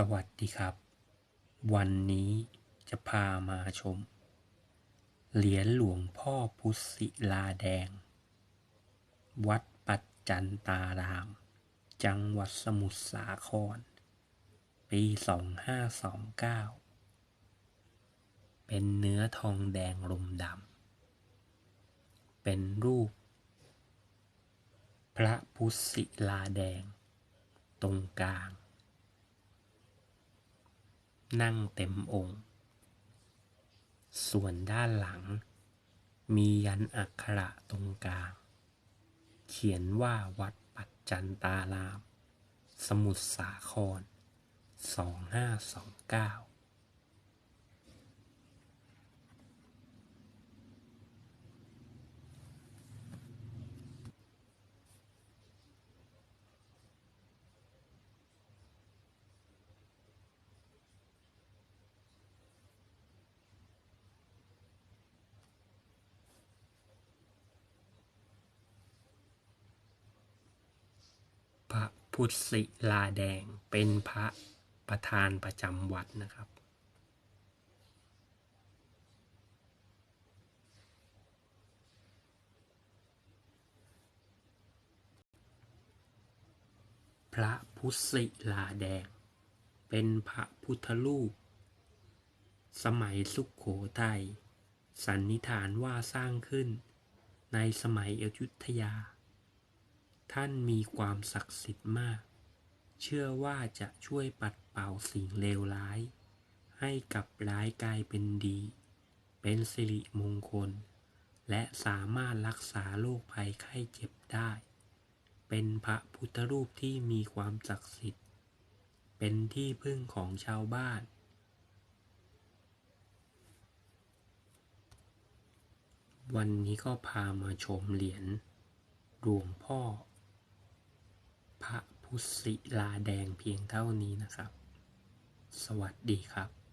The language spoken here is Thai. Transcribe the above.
สวัสดีครับ วันนี้จะพามาชม เหรียญหลวงพ่อพุทธศิลาแดง วัดปัจจันตาราม จังหวัดสมุทรสาคร ปี 2529 เป็นเนื้อทองแดงลมดำ เป็นรูป พระพุทธศิลาแดง ตรงกลาง นั่งเต็มองค์ ส่วนด้านหลัง มียันอักขระตรงกลาง เขียนว่าวัดปัจจันตาราม สมุทรสาคร 2529 พุทธศิลาแดงเป็นพระประธานประจำวัดนะครับ พระพุทธศิลาแดง เป็นพระพุทธรูป สมัยสุขโขทัยสันนิษฐานว่าสร้างขึ้นในสมัยอยุธยา ท่านมีความศักดิ์สิทธิ์มาก เชื่อว่าจะช่วยปัดเป่าสิ่งเลวร้าย ให้กับร้ายกลายเป็นดี เป็นสิริมงคล และสามารถรักษาโรคภัยไข้เจ็บได้ เป็นพระพุทธรูปที่มีความศักดิ์สิทธิ์ เป็นที่พึ่งของชาวบ้านวันนี้ก็พามาชมเหรียญหลวงพ่อ พระพุทธิลาแดงเพียงเท่านี้นะครับ สวัสดีครับ